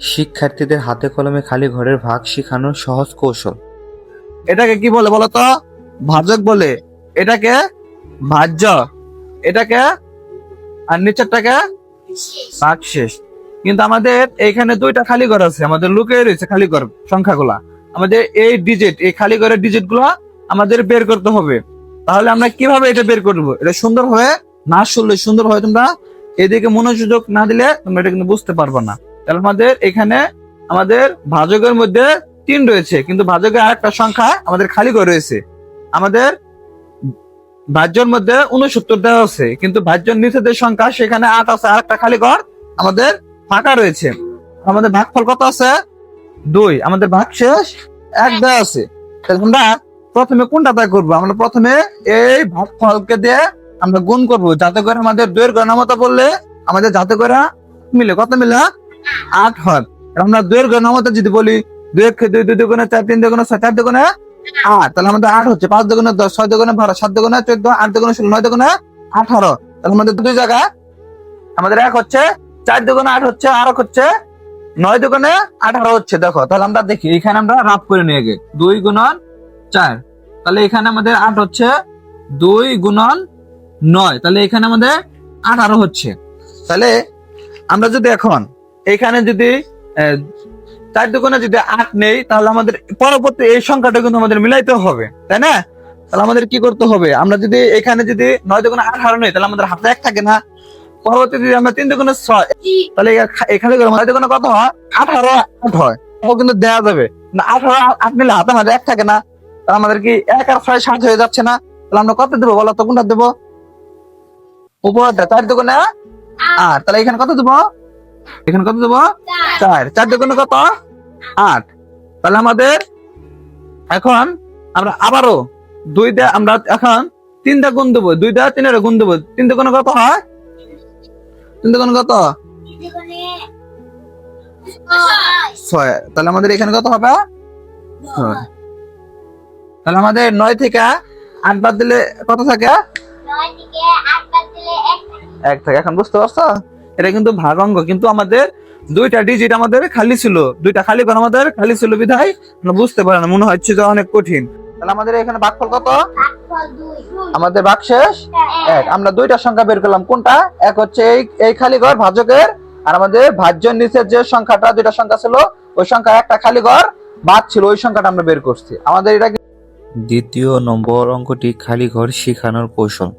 শিক্ষার্থীদের হাতে কলমে খালি ঘরের ভাগ শেখানোর সহজ কৌশল। এটাকে কি বলে বলতো? ভাজক বলে। এটাকে ভাজ্য। এটাকে আর নিচেরটাকে ভাগশেষ কিন্তু আমাদের এইখানে দুইটা খালি ঘর আছে। আমাদের লুকে রয়েছে খালি ঘর সংখ্যাগুলা। আমাদের এই ডিজিট এই খালি ঘরের ডিজিটগুলা আমাদের বের করতে হবে। তাহলে আমরা কীভাবে এটা বের করব? এটা সুন্দর হয়ে না শুনলে সুন্দর হয়ে তোমরা। এদিকে মনোযোগ না দিলে তোমরা এটা কিন্তু বুঝতে পারবে না। তাহলে আমাদের এখানে আমাদের ভাজকের মধ্যে তিন রয়েছে, কিন্তু ভাজকের আরেকটা সংখ্যা আমাদের খালি ঘর রয়েছে। আমাদের ভাজ্যর মধ্যে উনসত্তর দেওয়া আছে, কিন্তু ভাজ্যর যে সংখ্যা সেখানে আট আছে, আরেকটা খালি ঘর আমাদের ফাঁকা রয়েছে। আমাদের ভাগফল কত আছে? দুই। আমাদের ভাগ শেষ এক দেওয়া আছে। আমরা প্রথমে কোনটা দায় করব? আমরা প্রথমে এই ভাগফলকে দিয়ে আমরা গুণ করব, যাতে করে আমাদের দুইয়ের গণামতা বললে আমাদের যাতে করে মিলে, কত মিলে? আট হয়। আমরা দুইয়ের গণামতা যদি বলি, দুই এক, দুই দুই দুগুণে চার, তিন দুগুণে ছয়, চার দুগুণে আট। তাহলে আমাদের আট হচ্ছে পাঁচ দুগুণে দশ, ছয় দুগুণে বারো, সাত দুগুণে চোদ্দ, আট দুগুণে ষোলো, নয় দুগুণে আঠারো। তাহলে আমাদের দুই জায়গা আমাদের এক হচ্ছে চার দুগুণে আট হচ্ছে, আর এক হচ্ছে নয় দুগুণে আঠারো হচ্ছে। দেখো, তাহলে আমরা দেখি, এখানে আমরা রাফ করে নিয়ে গে দুই গুণন চার। তাহলে এখানে আমাদের আট হচ্ছে দুই গুণন নয়। তাহলে এখানে আমাদের আঠারো হচ্ছে। তাহলে আমরা যদি এখন এখানে যদি চার দুগুণে যদি আট নেই তাহলে আমাদের পরবর্তী এই সংখ্যাটা কিন্তু আমাদের মিলাইতে হবে তাই না? তাহলে আমাদের কি করতে হবে? আমরা যদি এখানে যদি নয় দুগুণে আঠারো নেই তাহলে আমাদের হাতে এক থাকে না। পরবর্তী যদি আমরা তিন দুগুণে ছয় তাহলে এখানে নয় দুগুণে কত হয়? আঠারো আট হয়। তাও কিন্তু দেওয়া যাবে। না আঠারো আট নিলে হাতে আমাদের এক থাকে না। তাহলে আমাদের কি এক আর ছয় সাত হয়ে যাচ্ছে না? তাহলে আমরা কত দেবো বলো তো কোনটা দেবো? উপরটা চার দুগুণে আট। তাহলে এখানে কত দেবো? এখানে কত দেবো? চার। চার দুগুণে কত? আট। তাহলে আমাদের এখন আমরা আবারও দুই দা আমরা এখন তিনটা গুণ দেবো। দুই দা তিনের গুণ দেবো। তিন দুগুণে কত হয়? তিন দুগুণে কত? ছয়। তাহলে আমাদের এখানে কত হবে। তাহলে আমাদের নয় থেকে আট বাদ দিলে কত থাকে। এক থেকে। এখন বুঝতে পারছ? এটা কিন্তু ভাগ অঙ্ক কিন্তু আমাদের দুইটা ডিজিট আমাদের খালি ছিল। দুইটা খালি ঘর আমাদের খালি ছিল বিধায় আমরা বুঝতে পারি না মনে হচ্ছে যে অনেক কঠিন। তাহলে আমাদের এখানে ভাগফল কত? আমাদের ভাগ শেষ? এক। আমরা দুইটা সংখ্যা বের করলাম কোনটা? এক হচ্ছে এই এই খালি ঘর ভাজকের আর আমাদের ভাজ্যের নিচের যে সংখ্যাটা দুইটা সংখ্যা ছিল ওই সংখ্যা একটা খালি ঘর বাদ ছিল ওই সংখ্যাটা আমরা বের করছি। আমাদের এটা দ্বিতীয় নম্বর অঙ্কটি খালি ঘর শেখানোর কৌশল।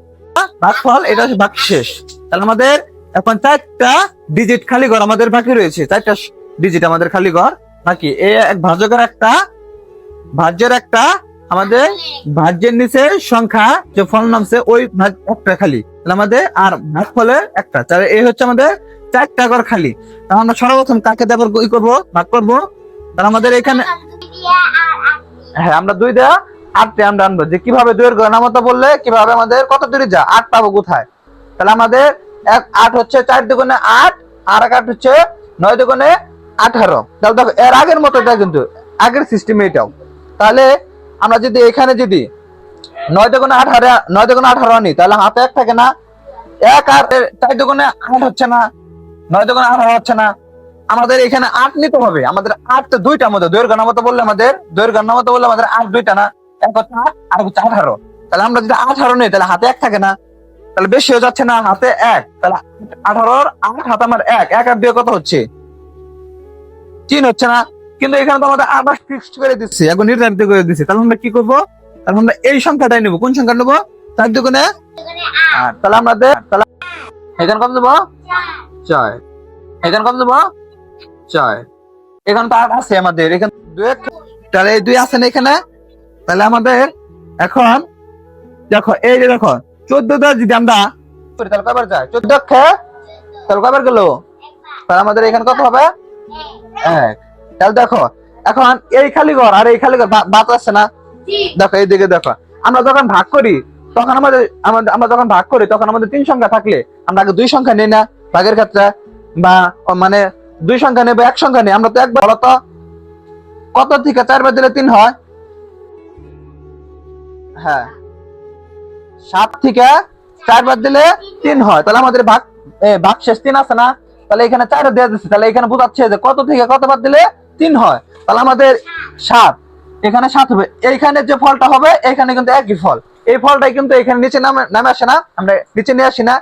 ভাগফল এটা হচ্ছে ভাগ শেষ। তাহলে আমাদের এখন চারটা ডিজিট খালি ঘর আমাদের বাকি রয়েছে। চারটা ডিজিট আমাদের খালি ঘর বাকি। এ এক ভাজকের একটা, ভাজ্যের একটা, আমাদের ভাজ্যের নিচে সংখ্যা যে ফল নামছে ওই একটা খালি। আমাদের আর ভাগ ফলের একটা। তাহলে এই হচ্ছে আমাদের চারটা ঘর খালি। তাহলে আমরা সর্বপ্রথম কাকে দেবার ই করব, ভাগ করব? তাহলে আমাদের এখানে হ্যাঁ আমরা দুই দেওয়া আটটা আমরা আনব। যে কীভাবে দুইয়ের গণামতা বললে, কীভাবে আমাদের কত দূরে যা আট পাবো কোথায়? তাহলে আমাদের আট হচ্ছে চার দুগুণে আট, আর এক আট হচ্ছে নয় দুগুণে আঠারো। তাহলে দেখো, এর আগের মতো এটা কিন্তু, আগের সিস্টেম এটাও। তাহলে আমরা যদি এখানে যদি নয় দুগুণে আঠারো, নয় দুগুণে আঠারো তাহলে হাতে এক থাকে না। এক আর চার দুগুণে আট হচ্ছে না, নয় দুগুণে আঠারো হচ্ছে না। আমাদের এখানে আট নিতে হবে। আমাদের আট তো দুইটা মতো দুইয়ের গণামত বললে আমাদের দুইয়ের গণামত বললে আমাদের আট দুইটা না। এক হচ্ছে আট, আর হচ্ছে আঠারো। তাহলে আমরা যদি আঠারো নেই, তাহলে হাতে এক থাকে না। তাহলে বেশি হয়ে যাচ্ছে না হাতে এক। তাহলে আঠারোর আট, হাতে আমার এক। এক আর কত হচ্ছে? তিন হচ্ছে না। কিন্তু এখানে তো আমাদের আবার ফিক্সড করে দিচ্ছি। এখন নির্ধারিত করে দিচ্ছি। তাহলে আমরা কি করব? তাহলে আমরা এই সংখ্যাটাই নেব। কোন সংখ্যা নেব? চার দুগুণে তাহলে আমাদের, তাহলে এখানে কত দেবো? ছয় এখানে কত দেবো? ছয় এখানে তো আট আছে আমাদের। এখানে দুই তাহলে এই দুই আছে না এখানে? তাহলে আমাদের এখন দেখো, এই যে দেখো চোদ্দটা যদি আমরা চোদ্দ খে তাহলে কয়বার গেল? তাহলে আমাদের এখানে কত হবে? তাহলে দেখো, এখন এই খালি ঘর আর এই খালি ঘর, বা- বাদ আছে না? দেখো এইদিকে দেখো। আমরা যখন ভাগ করি, তখন আমাদের আমরা যখন ভাগ করি, তখন আমাদের তিন সংখ্যা থাকলে, আমরা আগে দুই সংখ্যা নেই না ভাগের ক্ষেত্রে? বা মানে দুই সংখ্যা নেই বা এক সংখ্যা নেই, আমরা তো একবার বলো তো? কত থেকে চারবার দিলে তিন হয়? হ্যাঁ। সাত থেকে চারবার দিলে তিন হয়। তাহলে আমাদের ভাগ ভাগ শেষ তিন আছে না? তাহলে এখানে চার দেওয়া দিচ্ছে তাহলে এখানে বোঝাচ্ছে যে কত থেকে কত বাদ দিলে তিন হয়। তাহলে আমাদের সাত। এখানে সাত হবে। এইখানে যে ফলটা হবে, এখানে কিন্তু একই ফল। এই ফলটাই কিন্তু এখানে নিচে নামে নামে আসে না। আমরা নিচে নিয়ে আসি না।